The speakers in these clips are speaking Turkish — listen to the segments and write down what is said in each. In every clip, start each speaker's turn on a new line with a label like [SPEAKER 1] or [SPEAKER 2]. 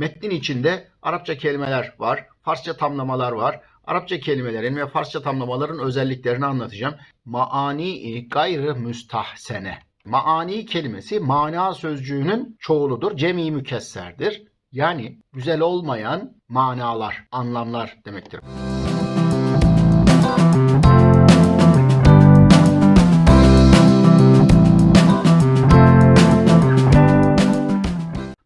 [SPEAKER 1] Metnin içinde Arapça kelimeler var, Farsça tamlamalar var. Arapça kelimelerin ve Farsça tamlamaların özelliklerini anlatacağım. Maani gayrı müstahsene. Maani kelimesi mana sözcüğünün çoğuludur. Cemi mükesserdir. Yani güzel olmayan manalar, anlamlar demektir.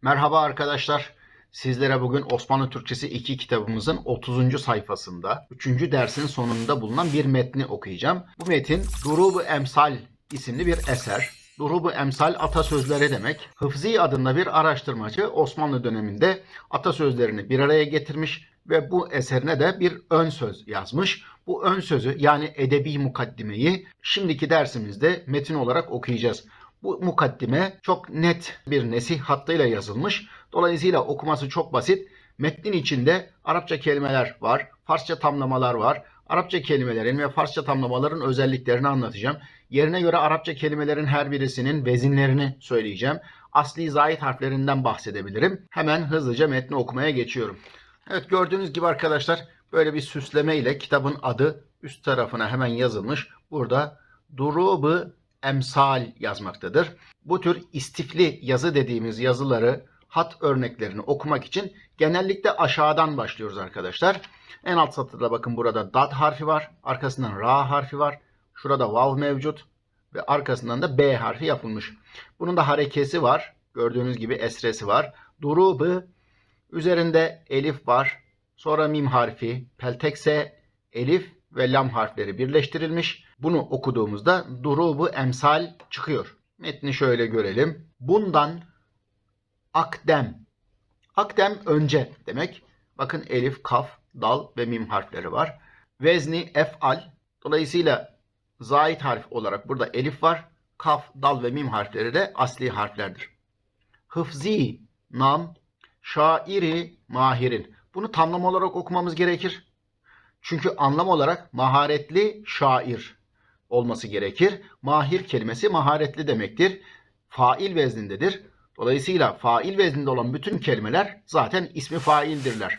[SPEAKER 1] Merhaba arkadaşlar. Sizlere bugün Osmanlı Türkçesi 2 kitabımızın 30. sayfasında 3. dersin sonunda bulunan bir metni okuyacağım. Bu metin Durubu Emsal isimli bir eser. Durubu Emsal atasözleri demek. Hıfzi adında bir araştırmacı Osmanlı döneminde atasözlerini bir araya getirmiş ve bu eserine de bir ön söz yazmış. Bu ön sözü yani edebi mukaddimeyi şimdiki dersimizde metin olarak okuyacağız. Bu mukaddime çok net bir nesih hattıyla yazılmış. Dolayısıyla okuması çok basit. Metnin içinde Arapça kelimeler var, Farsça tamlamalar var. Arapça kelimelerin ve Farsça tamlamaların özelliklerini anlatacağım. Yerine göre Arapça kelimelerin her birisinin vezinlerini söyleyeceğim. Asli zahit harflerinden bahsedebilirim. Hemen hızlıca metni okumaya geçiyorum. Evet gördüğünüz gibi arkadaşlar böyle bir süsleme ile kitabın adı üst tarafına hemen yazılmış. Burada Durubu emsal yazmaktadır. Bu tür istifli yazı dediğimiz yazıları, hat örneklerini okumak için genellikle aşağıdan başlıyoruz arkadaşlar. En alt satırda bakın burada dad harfi var. Arkasından ra harfi var. Şurada vav mevcut. Ve arkasından da b harfi yapılmış. Bunun da harekesi var. Gördüğünüz gibi esresi var. Durubu üzerinde elif var. Sonra mim harfi, peltekse, elif ve lam harfleri birleştirilmiş. Bunu okuduğumuzda durubu emsal çıkıyor. Metni şöyle görelim. Bundan akdem. Akdem önce demek. Bakın elif, kaf, dal ve mim harfleri var. Vezni efal. Dolayısıyla zait harf olarak burada elif var. Kaf, dal ve mim harfleri de asli harflerdir. Hıfzi, nam, şairi, mahirin. Bunu tamlama olarak okumamız gerekir. Çünkü anlam olarak maharetli şair olması gerekir. Mahir kelimesi maharetli demektir. Fail veznindedir. Dolayısıyla fail vezninde olan bütün kelimeler zaten ismi faildirler.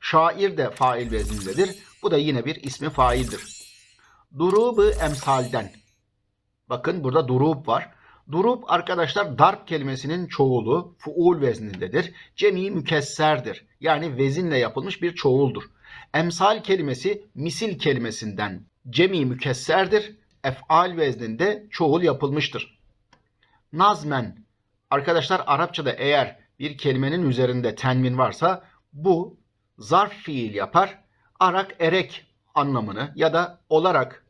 [SPEAKER 1] Şair de fail veznindedir. Bu da yine bir ismi faildir. Durubu emsalden. Bakın burada durub var. Durub arkadaşlar darp kelimesinin çoğulu fuul veznindedir. Cemi mükesserdir. Yani vezinle yapılmış bir çoğuldur. Emsal kelimesi misil kelimesinden cemi mükesserdir. Ef'al vezninde çoğul yapılmıştır. Nazmen. Arkadaşlar Arapçada eğer bir kelimenin üzerinde tenvin varsa bu zarf fiil yapar. Arak erek anlamını ya da olarak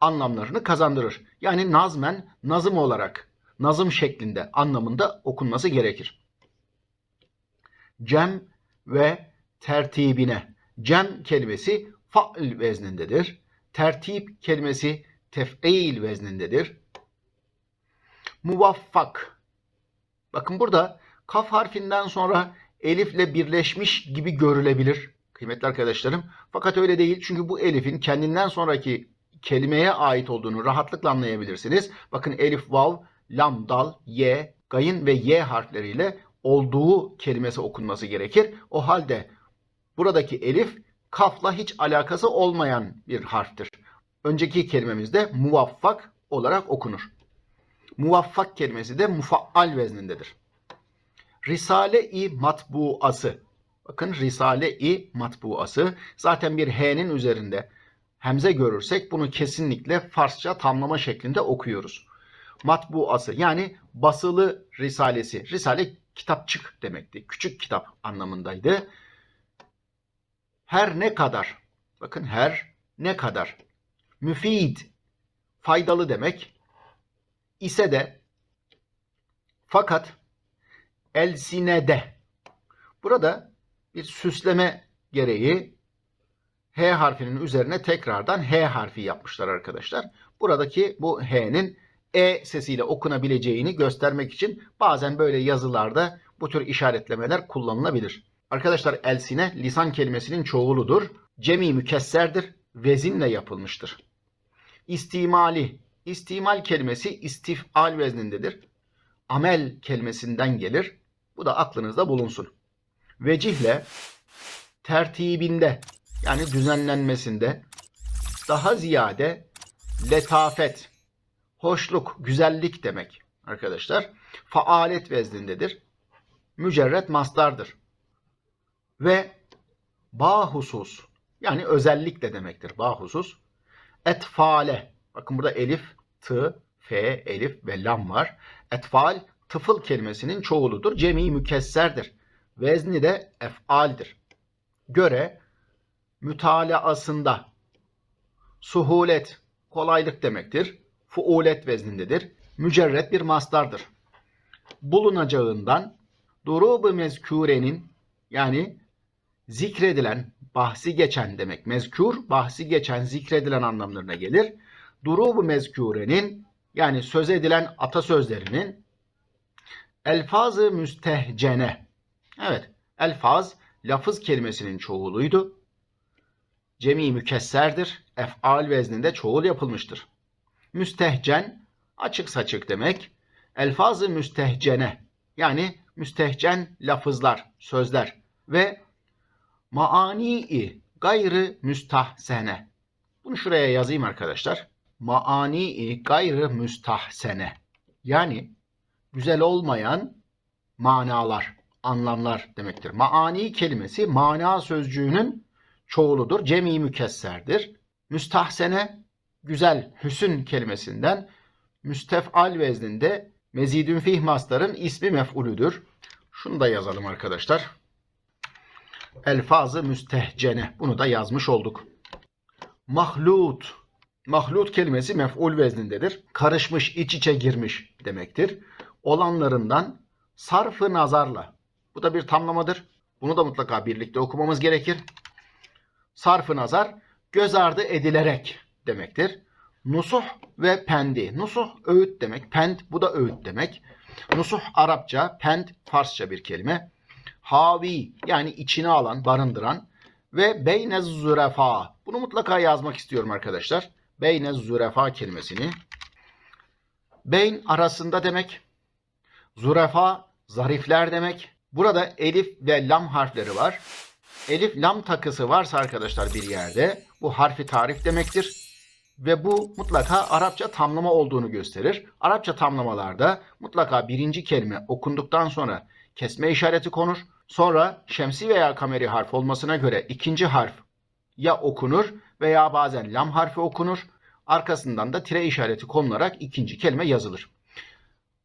[SPEAKER 1] anlamlarını kazandırır. Yani nazmen nazım olarak, nazım şeklinde anlamında okunması gerekir. Cem ve tertibine. Cem kelimesi fail veznindedir. Tertip kelimesi tef'il veznindedir. Muvaffak. Bakın burada kaf harfinden sonra elifle birleşmiş gibi görülebilir kıymetli arkadaşlarım. Fakat öyle değil çünkü bu elifin kendinden sonraki kelimeye ait olduğunu rahatlıkla anlayabilirsiniz. Bakın elif, vav, lam, dal, ye, gayın ve ye harfleriyle olduğu kelimesi okunması gerekir. O halde buradaki elif kafla hiç alakası olmayan bir harftir. Önceki kelimemizde muvaffak olarak okunur. Muvaffak kelimesi de mufaal veznindedir. Risale-i matbuası. Bakın Risale-i matbuası. Zaten bir H'nin üzerinde hemze görürsek bunu kesinlikle Farsça tamlama şeklinde okuyoruz. Matbuası yani basılı risalesi. Risale kitapçık demekti. Küçük kitap anlamındaydı. Her ne kadar, bakın her ne kadar müfid, faydalı demek ise de fakat elsinede burada bir süsleme gereği H harfinin üzerine tekrardan H harfi yapmışlar arkadaşlar. Buradaki bu H'nin E sesiyle okunabileceğini göstermek için bazen böyle yazılarda bu tür işaretlemeler kullanılabilir. Arkadaşlar elsine lisan kelimesinin çoğuludur. Cemi mükesserdir. Vezinle yapılmıştır. İstimali. İstimal kelimesi istifal veznindedir. Amel kelimesinden gelir. Bu da aklınızda bulunsun. vecihle tertibinde yani düzenlenmesinde daha ziyade letafet, hoşluk, güzellik demek arkadaşlar. Faalet veznindedir. Mücerret mastardır. Ve bahusus yani özellikle demektir bahusus. Etfale bakın burada elif, t, f, elif ve lam var. Etfal tıfıl kelimesinin çoğuludur. Cemi mükesserdir. Vezni de ef'aldir. Göre mütalaasında suhulet kolaylık demektir. Fuulet veznindedir. Mücerret bir mastardır. Bulunacağından durubu mezkurenin yani zikredilen, bahsi geçen demek. Mezkur, bahsi geçen, zikredilen anlamlarına gelir. Durubu mezkurenin yani söz edilen atasözlerinin elfazı müstehcene. Evet, elfaz lafız kelimesinin çoğuluydu. Cemi mükesserdir. Ef'al vezninde çoğul yapılmıştır. Müstehcen açık saçık demek. Elfazı müstehcene yani müstehcen lafızlar, sözler ve maani gayrı müstahsene. Bunu şuraya yazayım arkadaşlar. Maani gayrı müstahsene. Yani güzel olmayan manalar, anlamlar demektir. Maani kelimesi mana sözcüğünün çoğuludur. Cemi mükesserdir. Müstahsene güzel, hüsün kelimesinden müstefal vezninde mezidün fih mastarın ismi mef'ulüdür. Şunu da yazalım arkadaşlar. Elfazı müstehcene. Bunu da yazmış olduk. Mahlut. Mahlut kelimesi mef'ul veznindedir. Karışmış, iç içe girmiş demektir. Olanlarından sarfı nazarla. Bu da bir tamlamadır. Bunu da mutlaka birlikte okumamız gerekir. Sarfı nazar göz ardı edilerek demektir. Nusuh ve pendi. Nusuh öğüt demek. Pend bu da öğüt demek. Nusuh Arapça, pend Farsça bir kelime. Havi yani içine alan, barındıran ve beyne zürefa. Bunu mutlaka yazmak istiyorum arkadaşlar. Beyne zürefa kelimesini. Beyn arasında demek. Zürefa zarifler demek. Burada elif ve lam harfleri var. Elif lam takısı varsa arkadaşlar bir yerde bu harfi tarif demektir. Ve bu mutlaka Arapça tamlama olduğunu gösterir. Arapça tamlamalarda mutlaka birinci kelime okunduktan sonra kesme işareti konur. Sonra şemsi veya kameri harf olmasına göre ikinci harf ya okunur veya bazen lam harfi okunur. Arkasından da tire işareti konularak ikinci kelime yazılır.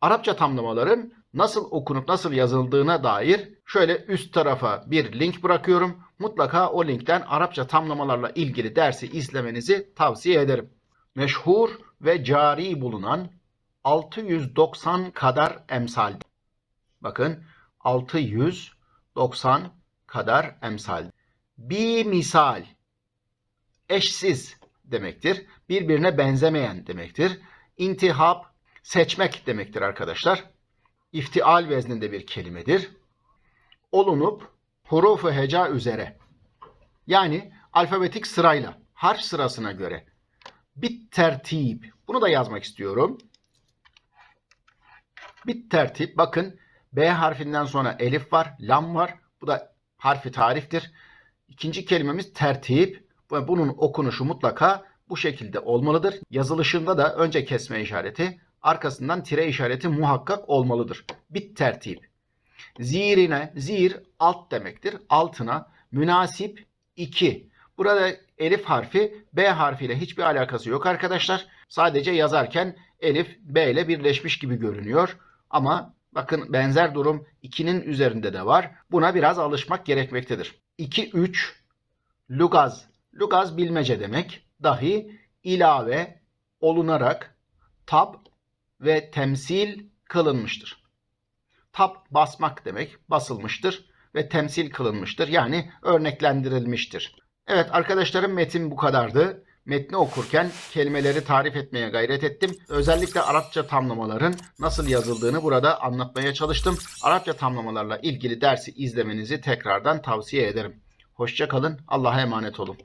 [SPEAKER 1] Arapça tamlamaların nasıl okunup nasıl yazıldığına dair şöyle üst tarafa bir link bırakıyorum. Mutlaka o linkten Arapça tamlamalarla ilgili dersi izlemenizi tavsiye ederim. Meşhur ve cari bulunan 690 kadar emsal. Bakın 690 kadar emsal. Bir misal eşsiz demektir. Birbirine benzemeyen demektir. İntihap seçmek demektir arkadaşlar. İftial vezninde bir kelimedir. Olunup hurufu heca üzere yani alfabetik sırayla harf sırasına göre bit tertip bunu da yazmak istiyorum. Bit tertip bakın B harfinden sonra elif var, lam var. Bu da harfi tariftir. İkinci kelimemiz tertip. Bunun okunuşu mutlaka bu şekilde olmalıdır. Yazılışında da önce kesme işareti, arkasından tire işareti muhakkak olmalıdır. Bit tertip. Zirine, zir alt demektir. Altına münasip 2. Burada elif harfi B harfiyle hiçbir alakası yok arkadaşlar. Sadece yazarken elif B ile birleşmiş gibi görünüyor. Ama bakın benzer durum 2'nin üzerinde de var. Buna biraz alışmak gerekmektedir. 2 3 lugaz. Lugaz bilmece demek. Dahi ilave olunarak tab ve temsil kılınmıştır. Tab basmak demek, basılmıştır ve temsil kılınmıştır. Yani örneklendirilmiştir. Evet arkadaşlarım metin bu kadardı. Metni okurken kelimeleri tarif etmeye gayret ettim. Özellikle Arapça tamlamaların nasıl yazıldığını burada anlatmaya çalıştım. Arapça tamlamalarla ilgili dersi izlemenizi tekrardan tavsiye ederim. Hoşçakalın, Allah'a emanet olun.